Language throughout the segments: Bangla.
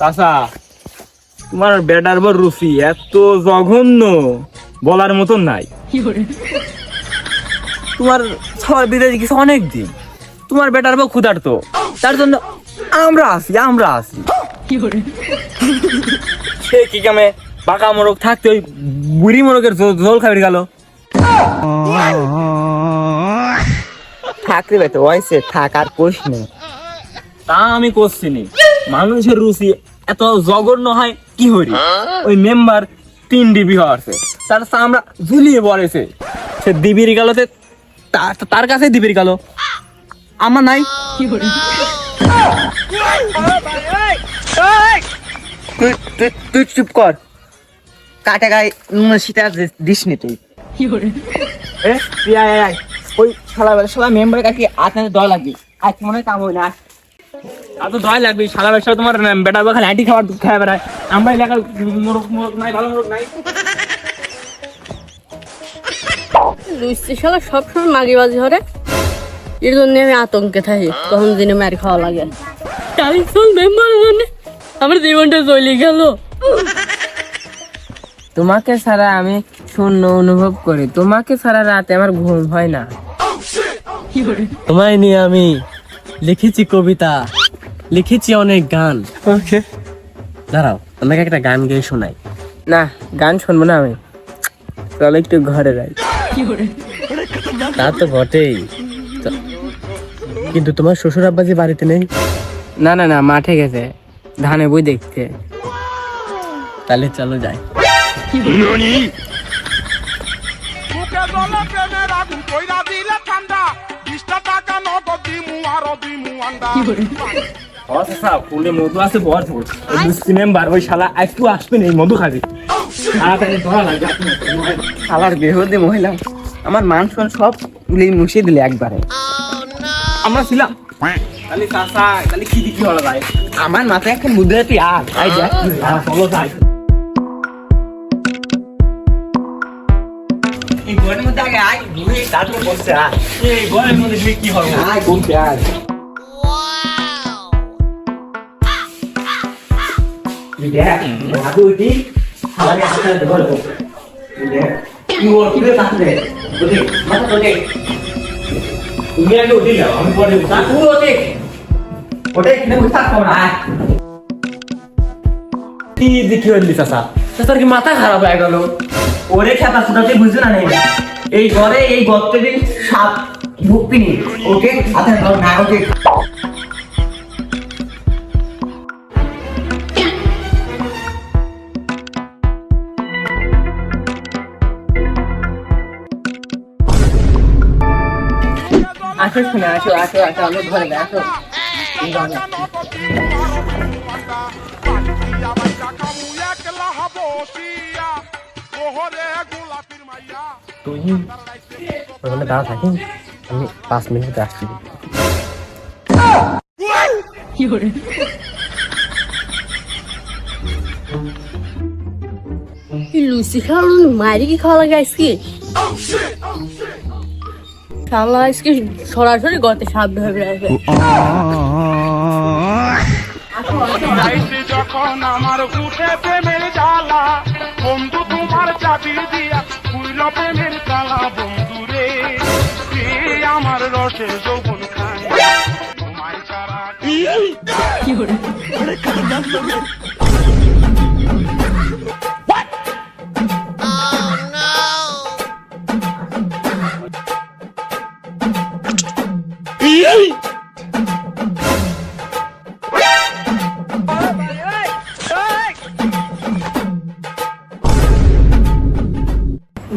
চাচা তোমার বেটার বর রুচি এত জঘন্য বলার মতন নাই। তোমার সবার বিদেশে কিছু অনেক দিন তোমার বেটার বউ ক্ষুধার্ত। তার জন্য আমরা আছি আমরা আছি। সে কি কামে? পাকা মোরগ থাকতে ওই বুড়ি মোরগের জল খাবি গেল। থাকতে পারতো ওইসে থাক আর কোষ নেই। তা আমি করছি নি। মানুষের রুচি এত জঘন্য হয় কি হরি ওই মেম্বার তিন ডিবি হওয়াছে তার আমরা ঝুলিয়ে পড়েছে সে দিবির গালোতে তার কাছে দিবির গালো। আমার নাই। তুই তুই তুই চুপ কর। কাটা গায়ে নুন শীতা দিস নি তুই। ওই শালা শালা মেম্বারের কাছে আপনাদের দয় লাগবে। আজ মনে হয় কাম হয় না এত দয় লাগবে শালা ব্যবসা তোমার বেটা খালি খাবার খায় বেড়ায়। আমরা এলাকার মোরগ মোরগ নাই ভালো মোরগ নাই। লুচি শালা সবসময় মাগিবাজি হরে এর জন্য আমি আতঙ্কে থাকি কখন দিনে মার খাওয়া লাগে। টেলিফোন মেম্বারের জন্য। আমার জীবনটা চলে গেল। তোমাকে ছাড়া আমি শূন্য অনুভব করি। তোমাকে ছাড়া রাতে আমার ঘুম হয় না। তোমায় নিয়ে আমি লিখেছি কবিতা লিখেছি অনেক গান। দাঁড়াও তোমাকে একটা গান গেয়ে শোনাই। না গান শুনব না আমি। চলো একটু ঘরে যাই। তা তো বটেই। কিন্তু তোমার শ্বশুর আব্বাজি বাড়িতে নেই? না না না মাঠে গেছে। ধানে বই দেখতে তাহলে চলো যাই। বুকে জলে প্রেমের আগুন কইরা দিলে ঠান্ডা। বিশটা টাকা নগদ দিমু আরও দিমু আন্ডা। আচ্ছা ফুলে মধু আছে বর ওই মেম্বার ওই শালা একটু আসবে এই মধু খাবে। তাড়াতাড়ি ধরা লাগবে শালার বেহুদি মহিলা আমার মান সম্মান সব তুলে মুছিয়ে দিলে একবারে। আমরা ছিলাম। তাহলে চাষা তাহলে কি দিকে হলো ভাই। আমার মাথায় এখন বুদ্ধি তুই আর চলো যাই এই ঘরের মধ্যে আগে আয় ঘুরে তারপর বসছে আয় এই গরমের মধ্যে দিয়ে কি হবে আয় ঘুরতে আয় দেখ, আগে উঠি, শালাকে হাতে হাতে দেখ, কি ওর কি রে তাহলে? ওঠে, মাথা তোলে। তুমি আগে উঠে যাও আমি পরে উঠি। ওঠে। ওঠে, এখানে বসে থাকতে না, কি দিকে হলি চাষা চাষার কি মাথা খারাপ হয়ে গেল? ওরে খেপা ফুটাতে বুঝছে না নেই। এই ঘরে, এই গর্তে দিন সাপ ঢুকবি নি ওকে? হাতে না, ওকে? আসো, শুনে আসো আসো আসো, আমি ঘরে আসো। তুই ওখানে দাঁড়া আমি পাঁচ মিনিট আসছি। লুচি খাওয়ার মারি কি খাওয়া লাগে আজকে? শালা আজকে সরাসরি গতে বেড়াবে যাইছি যখন আমার উঠে প্রেমের জ্বালা বন্ধু তোমার চাবি দিয়া কুইল প্রেমের তালা বন্ধু রে আমার রসে যৌবন খায়? তোমায় ছাড়া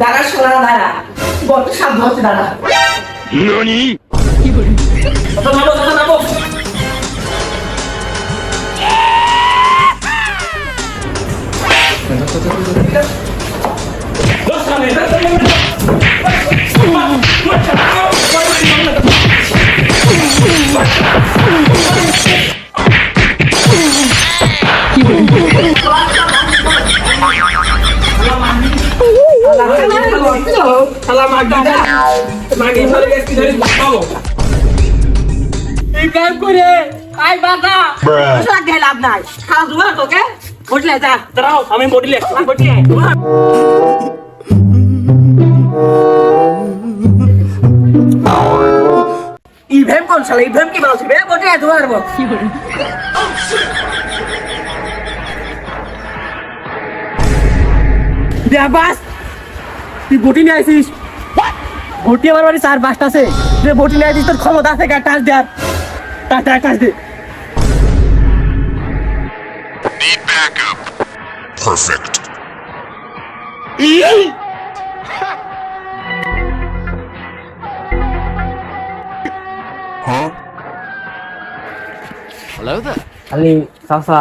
দাঁড়া সোনা দাঁড়া। গর্ত সাধ্য হচ্ছে দাঁড়া। শালা এই কাম করে আই বাবা। তোরা গেলে লাভ নাই। খাওয়া দুয়া তোকে বুঝলে যা। দাঁড়াও আমি বডিলে বুঝলে ইভেম কোন শালা ইভেম কি বলছিস বে বটে দুয়ার বল বাস তুই বটি নিয়ে আসিস বটি আমার বাড়ি চার পাঁচটা আছে। তুই বটি নিয়ে আসিস তোর ক্ষমতা আছে গা টাচ দেওয়ার টাচ দে টাচ দে। Need backup. Perfect. খালি চাচা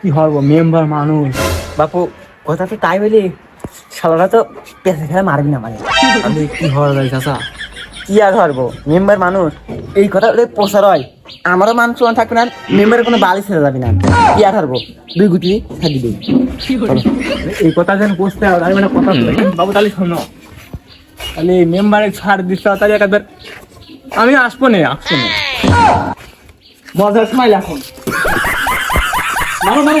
কি হব মেম্বার মানুষ। বাপু কথা তো তাই বলি। শালারা তো পেছে খেলে মারবি না মানে। আমি কি হওয়ার যায় চাচা? কি আর ধরবো? মেম্বার মানুষ। এই কথা বলে প্রচার হয়। আমারও মান চলন থাকবে না মেম্বারের কোনো বালি ছেড়ে যাবি না। কি আর ধরবো? দুই গুটি থাকি দিই এই কথা যেন বুঝতে হবে আমি মানে কথা। বাবু তাহলে শোনো। তাহলে মেম্বারে ছাড় দিতে হবে তাহলে একবার আমি আসব না আসব না। মজার স্মাইল এখন। মারো মারো